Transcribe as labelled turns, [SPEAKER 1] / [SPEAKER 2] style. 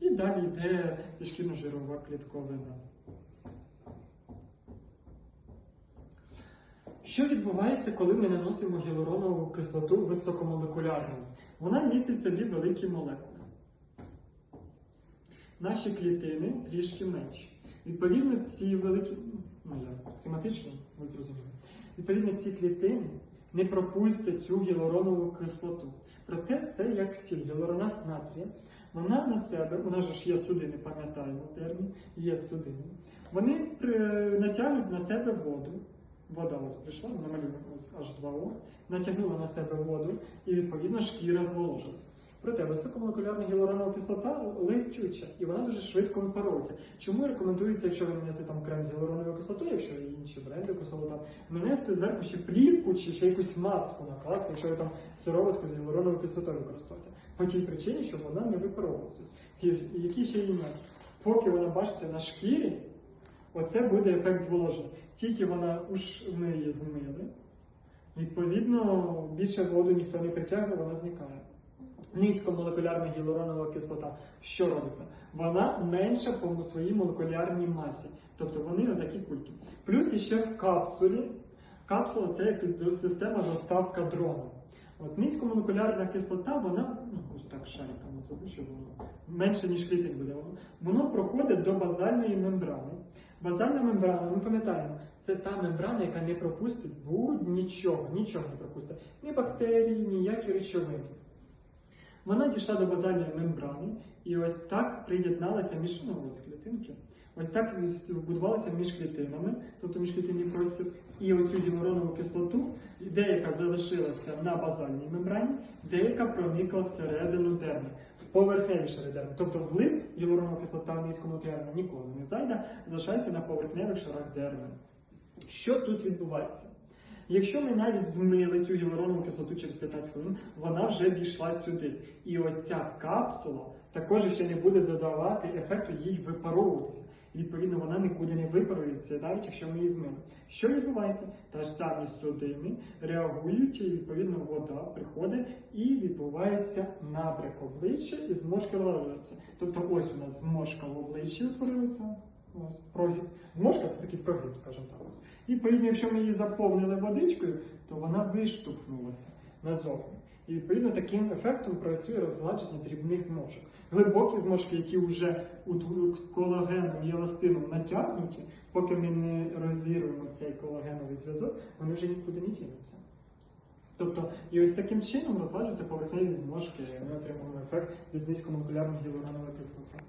[SPEAKER 1] І далі йде підшкірно-жирова клітковина. Що відбувається, коли ми наносимо гіалуронову кислоту високомолекулярну? Вона містить в собі великі молекули. Наші клітини трішки менші. Відповідно, ці великі, ну я схематично, ви зрозуміли. Відповідно, ці клітини не пропустять цю гіалуронову кислоту. Проте це як сіль, гіалуронат натрія. Вона на себе, у нас ж є судини, пам'ятаємо термін, є судини. Вони натягнуть на себе воду. Вода ось прийшла, намалюємо ось H2O, натягнула на себе воду і відповідно шкіра зволожилась. Проте високомолекулярна гіалуронова кислота липчуча і вона дуже швидко випаровується. Чому рекомендується, якщо ви нанесли там крем з гіалуроновою кислотою, якщо інші бренди кислота, нанести зверху ще плівку чи ще якусь маску накласти, якщо ви там сироватку з гіалуроновою кислотою використовуєте. По тій причині, що вона не випаровується. Які ще нюанси? Поки вона бачите на шкірі, оце буде ефект зволоження. Тільки вона уж ми її змили, відповідно, більше воду ніхто не притягує, вона зникає. Низькомолекулярна гіалуронова кислота. Що робиться? Вона менша по своїй молекулярній масі. Тобто вони отакі кульки. Плюс іще в капсулі. Капсула це як система доставка дрона. От низькомолекулярна кислота, вона ну, ось так шариком зроблю, щоб воно менше, ніж клітин буде. Воно, воно проходить до базальної мембрани. Базальна мембрана, ми пам'ятаємо, це та мембрана, яка не пропустить будь-нічого, нічого не пропустить. Ні бактерії, ніякі речовини. Вона дійшла до базальної мембрани і ось так приєдналася між ну, ось клітинки. Ось так вбудувалася між клітинами, тобто міжклітинний простір, і оцю гіалуронову кислоту, деяка залишилася на базальній мембрані, деяка проникла всередину дерми, в поверхневі шари. Тобто вглиб гіалуронова кислота в низькомолекулярна ніколи не зайде, залишається на поверхневих шарах дерми. Що тут відбувається? Якщо ми навіть змили цю гіалуронову кислоту через 15 хвилин, вона вже дійшла сюди. І оця капсула також ще не буде додавати ефекту їй випаровуватися. І, відповідно, вона нікуди не випарується, навіть якщо ми її змили. Що відбувається? Та ж самі судини реагують, і відповідно вода приходить і відбувається набряк обличчя і зморшки вилажуються. Тобто ось у нас зморшка в обличчі утворилася. Ось прогиб. Зможка такий прогиб, скажімо так. І відповідно, якщо ми її заповнили водичкою, то вона виштовхнулася назовні. І відповідно таким ефектом працює розгладження дрібних зморшок. Глибокі зморшки, які вже колагеном і еластином натягнуті, поки ми не розірвемо цей колагеновий зв'язок, вони вже нікуди не дінуться. Тобто, і ось таким чином розгладжуються поверхневі зморшки, і ми отримуємо ефект від низькомолекулярної гіалуронової кислоти.